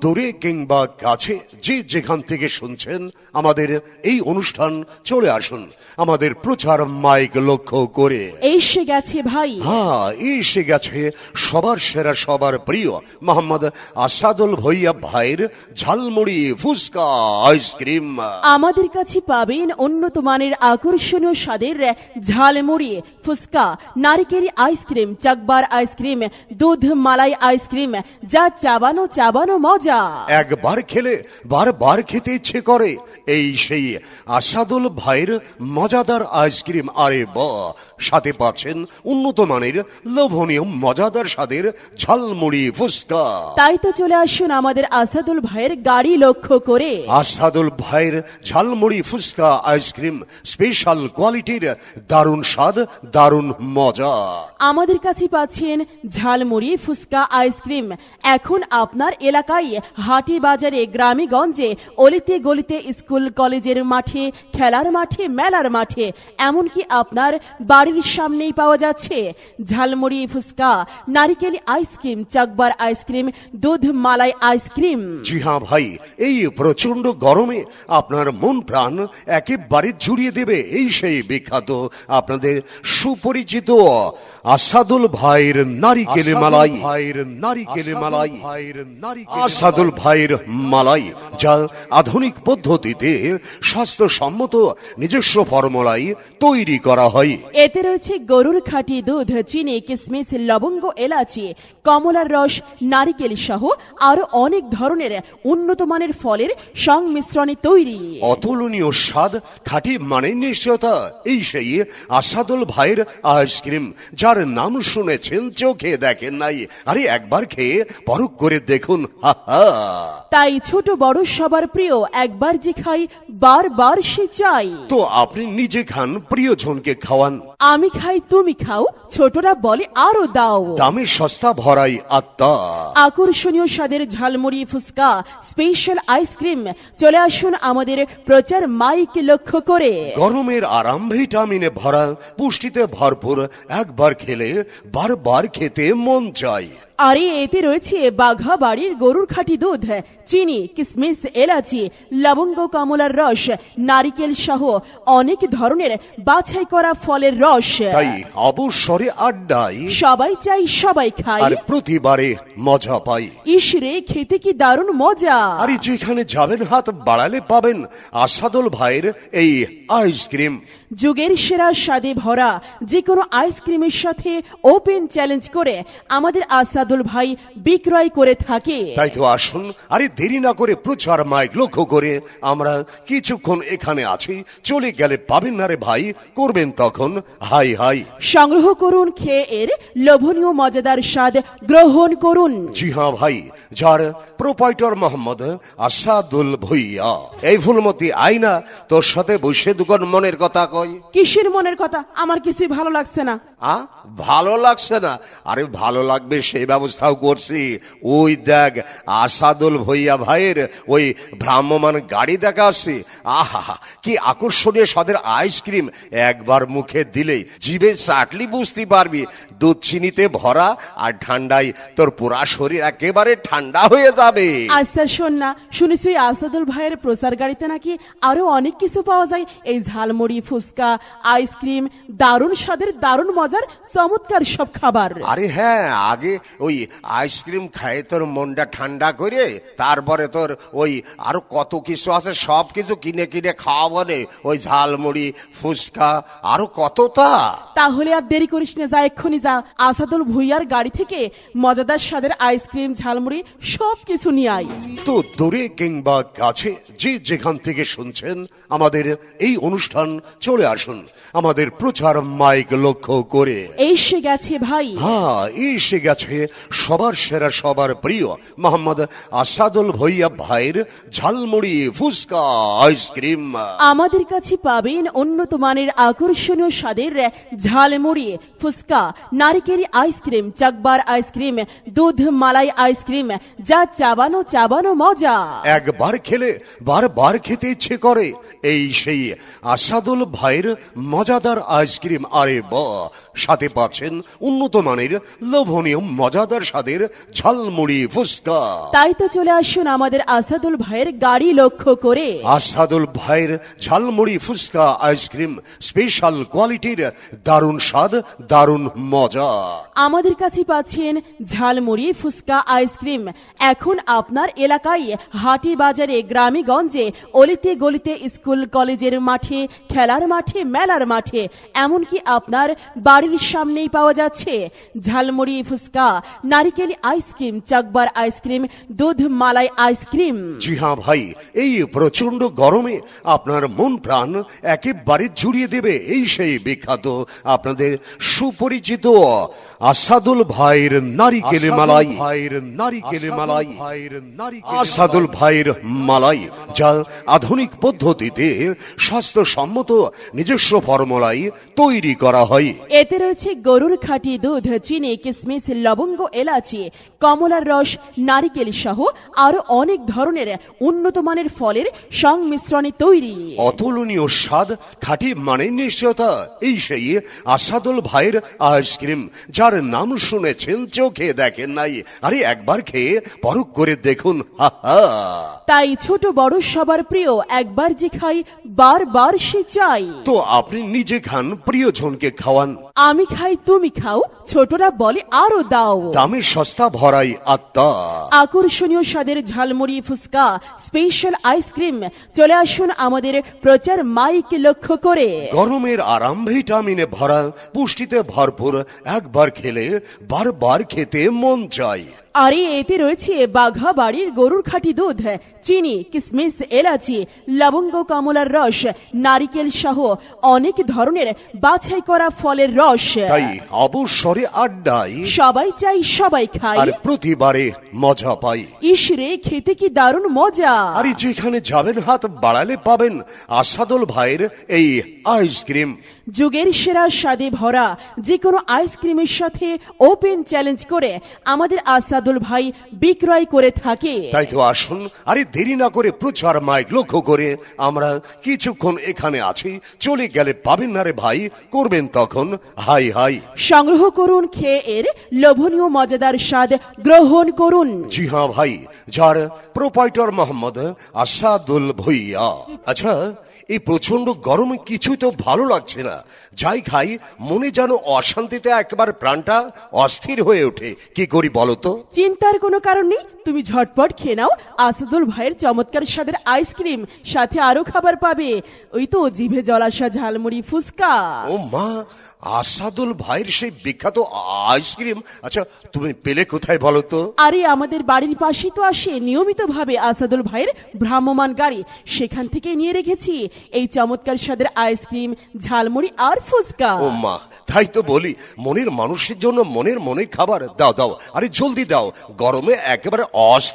দূরে কিংবা কাছে যে যেখান থেকে শুনছেন আমাদের এই অনুষ্ঠান চলে আসুন। আমাদের প্রচার মাইক লক্ষ্য করে। এসে গেছে ভাই। হ্যাঁ এসে গেছে সবার সেরা সবার প্রিয় মোহাম্মদ আসাদুল ভইয়া ভাইয়ের ঝালমুড়ি ফুচকা আইসক্রিম। আমাদের কাছে পাবেন উন্নত মানের আকর্ষণীয় স্বাদের ঝালমুড়ি ফুচকা নারিকেল আইসক্রিম চাকবার আইসক্রিম দুধ মালাই আইসক্রিম যা চাবানো চাবানো মজা। একবার খেলে বারবার খেতে ইচ্ছে করে। এই সেই আসাদুল ভাইয়ের মজাদার আইসক্রিম। আরে ব সাথে পাচ্ছেন উন্নত মানের লোভনীয় মজাদার স্বাদের ঝালমুড়ি ফুচকা। তাই তো চলে আসুন আমাদের আসাদুল ভাইয়ের গাড়ি লক্ষ্য করে। আসাদুল ভাইয়ের ঝালমুড়ি ফুচকা আইসক্রিম স্পেশাল কোয়ালিটির দারুণ স্বাদ দারুণ মজা। আমাদের কাছে পাচ্ছেন ঝালমুড়ি ফুচকা আইসক্রিম। এখন আপনার এলাকায় হাটে বাজারে গ্রামে গঞ্জে অলিতে গলিতে স্কুল কলেজের মাঠে খেলার মাঠে মেলার মাঠে এমনকি আপনার বাড়ির সামনেই পাওয়া যাচ্ছে। ঝালমুড়ি ফুচকা নারিকেল আইসক্রিম চাকবার আইসক্রিম দুধ মালাই আইসক্রিম। জি হ্যাঁ ভাই এই প্রচণ্ড গরমে আপনার মন প্রাণ একেবারে জুড়িয়ে দেবে। এই সেই বিখ্যাত আপনাদের সুপরিচিত আসাদুল ভাইয়ের নারিকেলে মালাই। ভাইয়ের নারিকেলে মালাই। ভাইয়ের আসাদুল ভাইয়ের মালাই যা আধুনিক পদ্ধতিতে স্বাস্থ্যসম্মত নিজস্ব ফর্মুলায় তৈরি করা হয়। এতে রয়েছে গরুর খাঁটি দুধ চিনি কিসমিস লবঙ্গ এলাচি কমলার রস নারিকেল সহ আরও অনেক ধরনের উন্নত মানের ফলের সংমিশ্রণে তৈরি। অতুলনীয় স্বাদ খাঁটি মানে নিশ্চয়তা এই সেই আসাদুল ভাইয়ের আইসক্রিম যার নাম শুনেছেন চোখে দেখেন নাই। আরে একবার খেয়ে পরখ করে দেখুন তাই ছোট বড় সবার প্রিয় একবার যে খাই বারবার সে চাই। তো আপনি নিজে খান প্রিয়জনকে খাওয়ান। আমি খাই তুমি খাও ছোটরা বলে আরও দাও। দামে সস্তা ভরাই আত্মা। আকর্ষণীয় স্বাদের ঝালমুড়ি ফুচকা স্পেশাল আইসক্রিম চলে আসুন আমাদের প্রচার মাইক লক্ষ্য করে। গরমের আরাম ভিটামিনে ভরা পুষ্টিতে ভরপুর একবার খেলে বারবার খেতে মন চায়। আরে এতে রয়েছে বাঘা বাড়ির গরুর খাঁটি দুধ চিনি কিসমিস এলাচি লবঙ্গ কমলার রস নারিকেল সহ অনেক ধরনের বাছাই করা ফলের রস। তাই অবসরে আড্ডায় সবাই চাই সবাই খাই। আর প্রতিবারে মজা পাই। ইসরে খেতে কি দারুণ মজা। আরে যেখানে যাবেন হাত বাড়ালে পাবেন আসাদুল ভাইয়ের এই আইসক্রিম যুগের সেরা স্বাদে ভরা যে কোনো আইসক্রিমের সাথে ওপেন চ্যালেঞ্জ করে আমাদের আসাদুল ভাই বিক্রয় করে থাকে। তাই তো আসুন আরে দেরি না করে প্রচার মাইক লক্ষ্য করে আমরা কিছুক্ষণ এখানে আছি চলে গেলে পাবেন না রে ভাই করবেন তখন হাই হাই। সংগ্রহ করুন খেয়ে এর লোভনীয় মজাদার স্বাদ গ্রহণ করুন। জি হ্যাঁ ভাই যার প্রোপাইটর মোহাম্মদ আসাদুল ভুইয়া। এই ফুলমতি আইনা তোর সাথে বসে দুকন মনের কথা কয় কিসের মনের কথা? আমার কিছুই ভালো লাগছে না। আ? ভালো লাগছে না? আরে ভালো লাগবে সেই ব্যবস্থাও করছি। ওই দেখ আসাদুল ভইয়া ভাইয়ের ওই ভ্রাম্যমান গাড়ি দেখা আসছে। আহা কি আকর্ষণীয় স্বাদের আইসক্রিম একবার মুখে দিলেই জিভে চাটলি বুঝতে পারবি। দুধ চিনিতে ভরা আর ঠান্ডায় তোর পুরা শরীর একেবারে ঠান্ডা হয়ে যাবে। আচ্ছা শোন না শুনেছি ওই আসাদুল ভাইয়ের প্রচার গাড়িতে নাকি আরও অনেক কিছু পাওয়া যায়। এই ঝালমুড়ি ফুচকা আইসক্রিম দারুণ স্বাদের দারুণ মজার চমৎকার সব খাবার। আরে হ্যাঁ আগে ওই আইসক্রিম খায় তোর মনটা ঠান্ডা করে তারপরে তোর ওই আরও কত কিছু আছে সব কিছু কিনে কিনে খাওয়া বলে ওই ঝালমুড়ি ফুচকা আরও কতটা। তাহলে আর দেরি করিস না যা এক্ষুনি যা। আসাদুল ভুইয়ার গাড়ি থেকে মজাদার স্বাদের আইসক্রিম ঝালমুড়ি সব কিছু নিয়ে আয়। তো দূরে কিংবা কাছে যে যেখান থেকে শুনছেন আমাদের এই অনুষ্ঠান চলে আসুন। আমাদের প্রচার মাইক লক্ষ্য করে। এসে গেছে ভাই। হ্যাঁ এসে গেছে। সবার সেরা সবার প্রিয় মোহাম্মদ আসাদুল ভইয়া ভাইয়ের ঝালমুড়ি ফুচকা আইসক্রিম। আমাদের কাছে পাবেন উন্নত মানের আকর্ষণীয় স্বাদের ঝালমুড়ি ফুচকা নারিকেল আইসক্রিম চাকবার আইসক্রিম দুধ মালাই আইসক্রিম যা চাবানো চাবানো মজা। একবার খেলে বারবার খেতে ইচ্ছে করে এই সেই আসাদুল ভাইয়ের মজাদার আইসক্রিম। আরে বা সাথে পাচ্ছেন উন্নত মানের লোভনীয় মজা মজাদার স্বাদের ঝালমুড়ি ফুচকা। তাই তো চলে আসুন আমাদের আসাদুল ভাইয়ের গাড়ি লক্ষ্য করে। আসাদুল ভাইয়ের ঝালমুড়ি ফুচকা আইসক্রিম স্পেশাল কোয়ালিটির দারুণ স্বাদ দারুণ মজা। আমাদের কাছে পাচ্ছেন ঝালমুড়ি ফুচকা আইসক্রিম। এখন আপনার এলাকায় হাটি বাজারে গ্রামে গঞ্জে অলিতে গলিতে স্কুল কলেজের মাঠে খেলার মাঠে মেলার মাঠে এমনকি আপনার বাড়ির সামনেই পাওয়া যাচ্ছে ঝালমুড়ি ফুচকা। নারিকেল আইসক্রিম চাকবার আইসক্রিম দুধ মালাই আইসক্রিম জি হ্যাঁ ভাই এই প্রচণ্ড গরমে আপনার মন প্রাণ একেবারে জুড়িয়ে দেবে এই সেই বিখ্যাত আপনাদের সুপরিচিত আসাদুল ভাইয়ের নারিকেল মালাই। ভাইয়ের নারিকেল মালাই। ভাইয়ের নারিকেল আসাদুল ভাইয়ের মালাই যা আধুনিক পদ্ধতিতে স্বাস্থ্যসম্মত নিজস্ব ফর্মুলায় তৈরি করা হয়। এতে রয়েছে গরুর খাঁটি দুধ চিনি কিসমিস লবঙ্গ এলাচি কমলার রস নারিকেল সহ আরও অনেক ধরনের উন্নত মানের ফলের সংমিশ্রণে তৈরি। অতুলনীয় স্বাদ খাঁটি মানে নিশ্চয়তা এই সেই আসাদুল ভাইয়ের আইসক্রিম যার নাম শুনেছেন চোখে দেখেন নাই। আরে একবার খেয়ে পরক করে দেখুন তাই ছোট বড় সবার প্রিয় একবার যে খাই বারবার সে চাই। তো আপনি নিজে খান প্রিয়জনকে খাওয়ান। আমি খাই তুমি খাও ছোটরা বলে আরও দাও। দামে সস্তা ভরাই আত্মা। আকর্ষণীয় স্বাদের ঝালমুড়ি ফুচকা স্পেশাল আইসক্রিম চলে আসুন আমাদের প্রচার মাইক লক্ষ্য করে। গরমের আরাম ভিটামিনে ভরা পুষ্টিতে ভরপুর একবার খেলে বারবার খেতে মন চায়। আরে এতে রয়েছে বাঘা বাড়ির গরুর খাঁটি দুধ চিনি কিসমিস এলাচি লবঙ্গ কমলার রস নারিকেল সহ অনেক ধরনের বাছাই করা ফলের রস। তাই অবসরে আড্ডায় সবাই চাই সবাই খাই। আর প্রতিবারে মজা পাই। ইসরে খেতে কি দারুণ মজা। আরে যেখানে যাবেন হাত বাড়ালে পাবেন আসাদুল ভাইয়ের এই আইসক্রিম যুগের সেরা স্বাদে ভরা যে কোনো আইসক্রিমের সাথে ওপেন চ্যালেঞ্জ করে আমাদের আসাদুল ভাই বিক্রয় করে থাকে। তাই তো আসুন আরে দেরি না করে প্রচার মাইক লক্ষ্য করে আমরা কিছুক্ষণ এখানে আছি। চলে গেলে পাবেন না রে ভাই করবেন তখন। Hi hi. সংগ্রহ করুন খেয়ে এর লোভনীয় মজাদার স্বাদ গ্রহণ করুন। জি হ্যাঁ ভাই যার প্রোপাইটর মোহাম্মদ আসাদুল ভুইয়া। আচ্ছা এই প্রচণ্ড গরমে কিছুই তো ভালো লাগছে না। যাই খাই মনে যেন অশান্তিতে একবার প্রাণটা অস্থির হয়ে ওঠে। কি করি বলতো তো? চিন্তার কোনো কারণ নেই। তুমি ঝটপট খেয়ে নাও। আসাদুল ভাইয়ের চমৎকার স্বাদের আইসক্রিম। সাথে আরও খাবার পাবে। ওই তো জিভে জলাশা ঝালমুড়ি ফুসকা ও মা আসাদুল ভাইয়ের সেই বিখ্যাত আইসক্রিম? আচ্ছা তুমি পেলে কোথায় বলো তো? আরে আমাদের বাড়ির পাশেই তো আসে নিয়মিত ভাবে আসাদুল ভাইয়ের ভ্রাম্যমান গাড়ি। সেখান থেকে নিয়ে রেখেছি এই চমৎকার স্বাদের আইসক্রিম ঝালমুড়ি আর ফুসকা ও মা তাই তো বলি মনের মানুষের জন্য মনের মনের খাবার দাও দাও আরে জলদি দাও গরমে একেবারে অস্থির